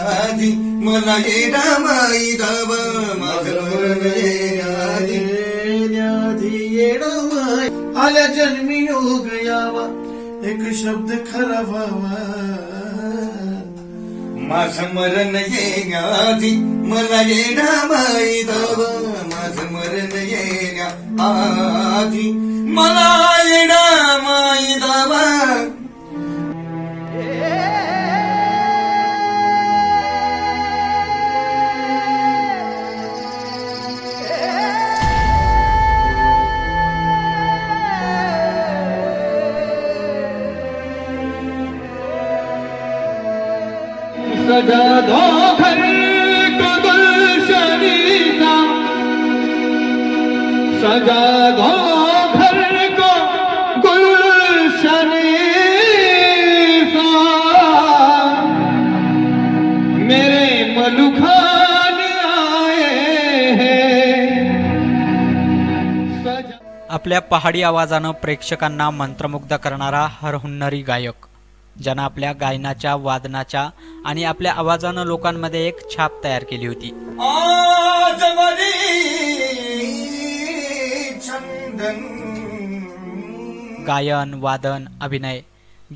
येण्याआधी मला येडा माई दावा माझं मरण माय आल्या जन्मी योग यावा एक शब्द खरा व्हावा. माझं मरण येण्याआधी मला येडा माई दावा माझं मरण येण्या आधी मला को मेरे मलुखान आए आपल्या पहाडी आवाजानं प्रेक्षकांना मंत्रमुग्ध करणारा हरहुन्नरी गायक. ज्यानं आपल्या गायनाच्या वादनाच्या आणि आपल्या आवाजानं लोकांमध्ये एक छाप तयार केली होती. गायन वादन अभिनय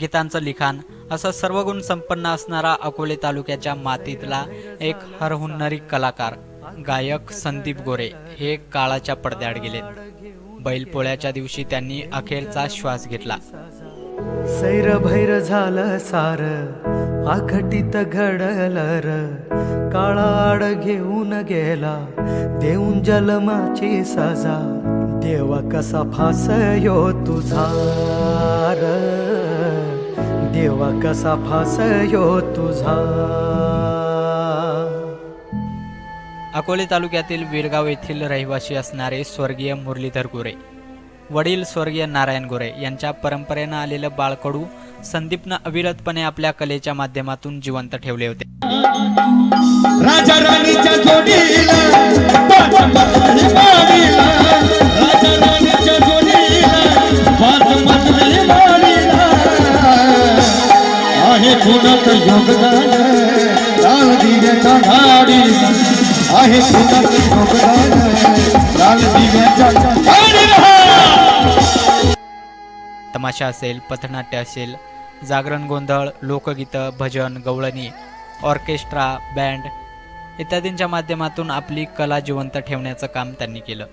गीतांचं लिखाण असं सर्व गुण संपन्न असणारा अकोले तालुक्याच्या मातीतला एक हरहुन्नरी कलाकार गायक संदीप गोरे हे काळाच्या पडद्याआड गेलेत. बैलपोळ्याच्या दिवशी त्यांनी अखेरचा श्वास घेतला. सैर भैर झालं सार आखटीत घडलर. र काळाड घेऊन गेला देऊन जलमाची सजा. देवा कसा फास यो तुझा र. देवा कसा फास यो तुझा अकोले तालुक्यातील विरगाव येथील रहिवासी असणारे स्वर्गीय मुरलीधर गोरे. वडील स्वर्गीय नारायण गोरे यांच्या परंपरेनं आलेलं बाळकडू संदीपनं अविरतपणे आपल्या कलेच्या माध्यमातून जिवंत ठेवले होते. राजा राणीच्या जोडीला तमाशा असेल पथनाट्य असेल जागरण गोंधळ लोकगीतं भजन गवळणी ऑर्केस्ट्रा बँड इत्यादींच्या माध्यमातून आपली कला जिवंत ठेवण्याचं काम त्यांनी केलं.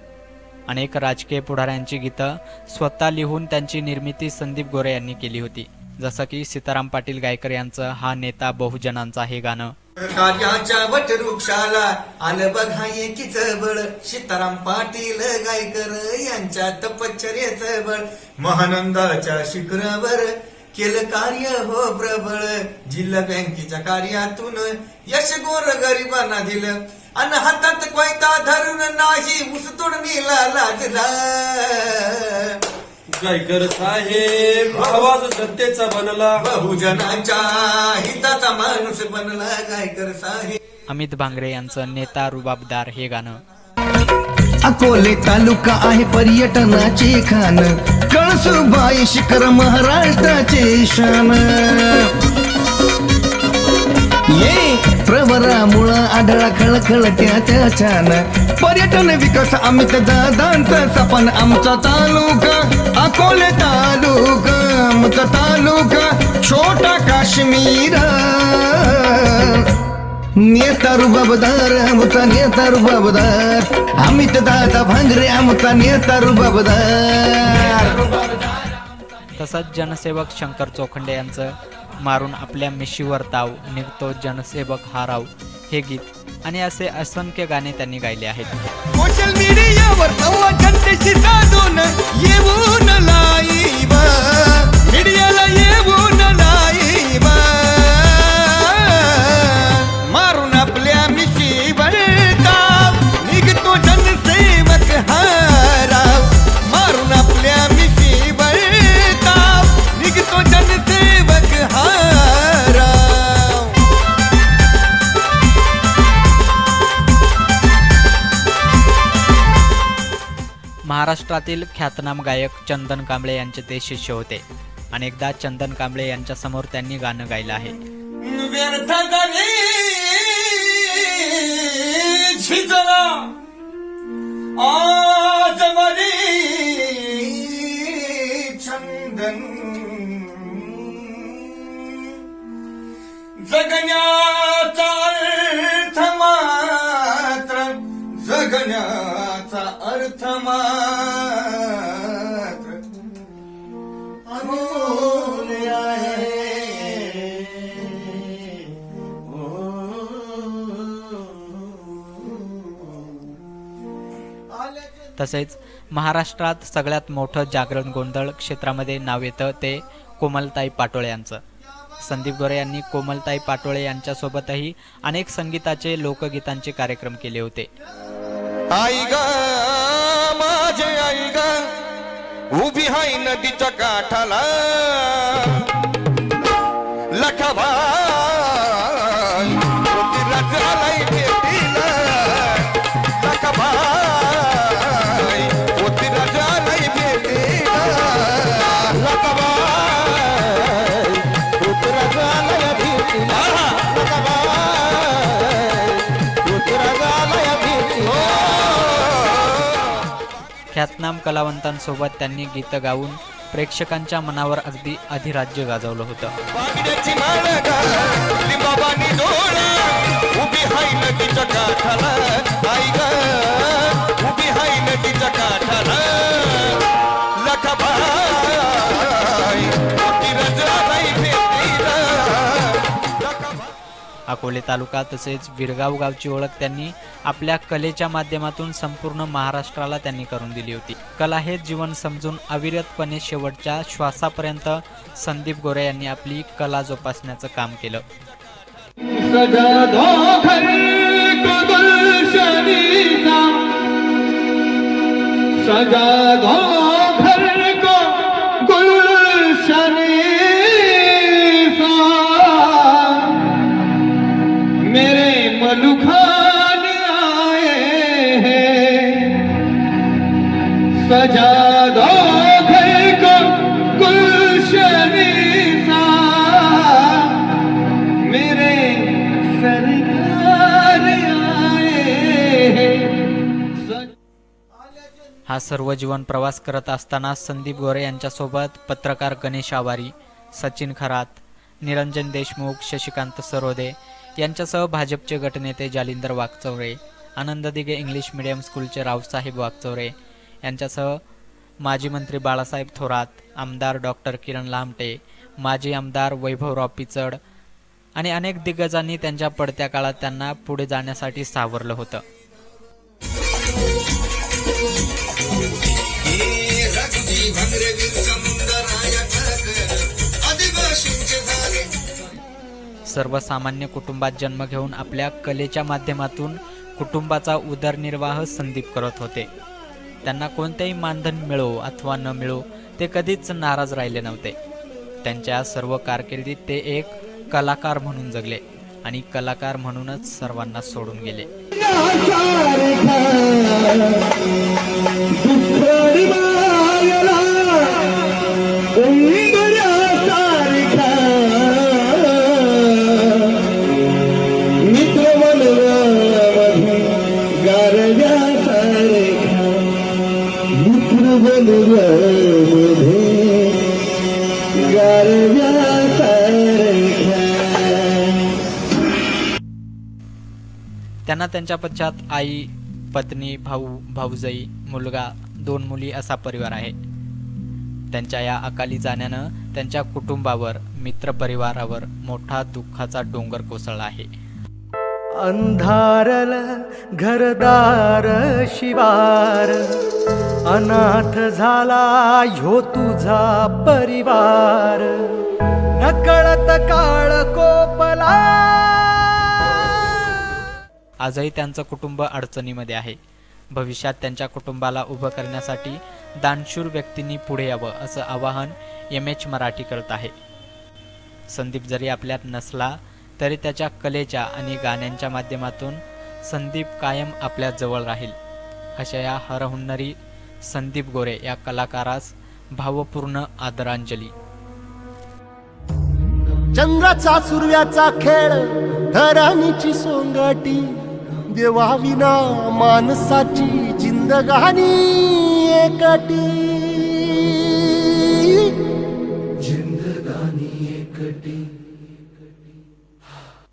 अनेक राजकीय पुढाऱ्यांची गीतं स्वतः लिहून त्यांची निर्मिती संदीप गोरे यांनी केली होती. जसं की सीताराम पाटील गायकर यांचं हा नेता बहुजनांचा हे गाणं. कार्याच्या वटवृक्षाला आलं बघा एकीच बळ. सीताराम पाटील गायकर यांच्या तपश्चर्याच बळ. महानंदाच्या शिखरावर केलं कार्य हो प्रबळ. जिल्हा बँकेच्या कार्यातून यश गोर गरिबांना दिलं. अन हातात कोयता धरून नाही उसतोडणीला लाजला. गायकर साहेब आवाज सत्तेचा बनला. बहुजनांच्या हिताचा माणूस बनला. गायकर साहेब अमित भांगरे यांचं नेता रुबाबदार हे गाणं. अकोले तालुका आहे पर्यटनाचे खान. कळसुबाई शिखर महाराष्ट्राचे शान. ये प्रवरामुळं आढळा खळखळ त्याच्या छान. पर्यटन विकास अमित दादांचा सपन आमचा तालुका. अकोले तालुका आमचा तालुका. छोटा काश्मीर. नेता रुबाबदार आमचा नेता रुबाबदार. अमित दादा भांगरे आमचा नेता रुबाबदार. तसंच जनसेवक शंकर चोखंडे यांचं मारून आपल्या मिशीवर ताव निघतो जनसेवक हा राव. हे गीत आणि असे असंख्य गाणे त्यांनी गायले आहेत. सोशल मीडियावर जनतेशी साधून येऊन लाईव. मीडियाला महाराष्ट्रातील ख्यातनाम गायक चंदन कांबळे यांचे ते शिष्य होते. अनेकदा चंदन कांबळे यांच्यासमोर त्यांनी गाणं गायलं आहे. आज तसेच महाराष्ट्रात सगळ्यात मोठं जागरण गोंधळ क्षेत्रामध्ये नाव येतं ते कोमलताई पाटोळे यांचं. संदीप गोरे यांनी कोमलताई पाटोळे यांच्यासोबतही अनेक संगीताचे लोकगीतांचे कार्यक्रम केले होते. आई ग माझे आई ग उभी हाय नदीच्या काठाला. लखबाई ख्यातनाम कलावंतांसोबत त्यांनी गीतं गाऊन प्रेक्षकांच्या मनावर अगदी अधिराज्य गाजवलं होतं. बागड्याची अकोले तालुका तसेच विरगाव गावची ओळख त्यांनी आपल्या कलेच्या माध्यमातून संपूर्ण महाराष्ट्राला त्यांनी करून दिली होती. कला हे जीवन समजून अविरतपणे शेवटच्या श्वासापर्यंत संदीप गोरे यांनी आपली कला जोपासण्याचं काम केलं. घर को गुलशनी सा मेरे सरकार आए हा। सर्व जीवन प्रवास करत असताना संदीप गोरे यांच्यासोबत पत्रकार गणेश आवारी सचिन खरात निरंजन देशमुख शशिकांत सरोदे यांच्यासह भाजपचे गटनेते जालिंदर वागचौरे आनंद दिघे इंग्लिश मीडियम स्कूलचे रावसाहेब वागचौरे यांच्यासह माजी मंत्री बाळासाहेब थोरात आमदार डॉक्टर किरण लामटे माजी आमदार वैभवराव पिचड आणि अनेक दिग्गजांनी त्यांच्या पडत्या काळात त्यांना पुढे जाण्यासाठी सावरलं होतं. सर्वसामान्य कुटुंबात जन्म घेऊन आपल्या कलेच्या माध्यमातून कुटुंबाचा उदरनिर्वाह संदीप करत होते. त्यांना कोणतेही मानधन मिळो अथवा न मिळो ते कधीच नाराज राहिले नव्हते. त्यांच्या सर्व कारकिर्दीत ते एक कलाकार म्हणून जगले आणि कलाकार म्हणूनच सर्वांना सोडून गेले. त्यांना त्यांच्या पश्चात आई पत्नी भाऊ भाऊजाई मुलगा दोन मुली असा परिवार आहे. त्यांच्या या अकाली जाण्यानं त्यांच्या कुटुंबावर मित्रपरिवारावर मोठा दुःखाचा डोंगर कोसळला आहे. अंधारल घरदार शिवार अनाथ झाला ह्यो तुझा परिवार. नकळत काळ कोपला आजही त्यांचं कुटुंब अडचणीमध्ये आहे. भविष्यात त्यांच्या कुटुंबाला उभं करण्यासाठी दानशूर व्यक्तींनी पुढे यावं असं आवाहन एम एच मराठी करत आहे. संदीप जरी आपल्यात नसला तरी त्याच्या कलेच्या आणि गाण्यांच्या माध्यमातून संदीप कायम आपल्या जवळ राहील. अशा या हरहुन्नरी संदीप गोरे या कलाकारास भावपूर्ण आदरांजली. चंद्राचा सूर्याचा खेळ धरणीची सोंगाटी. देवाविना माणसाची जिंदगानी एकटी.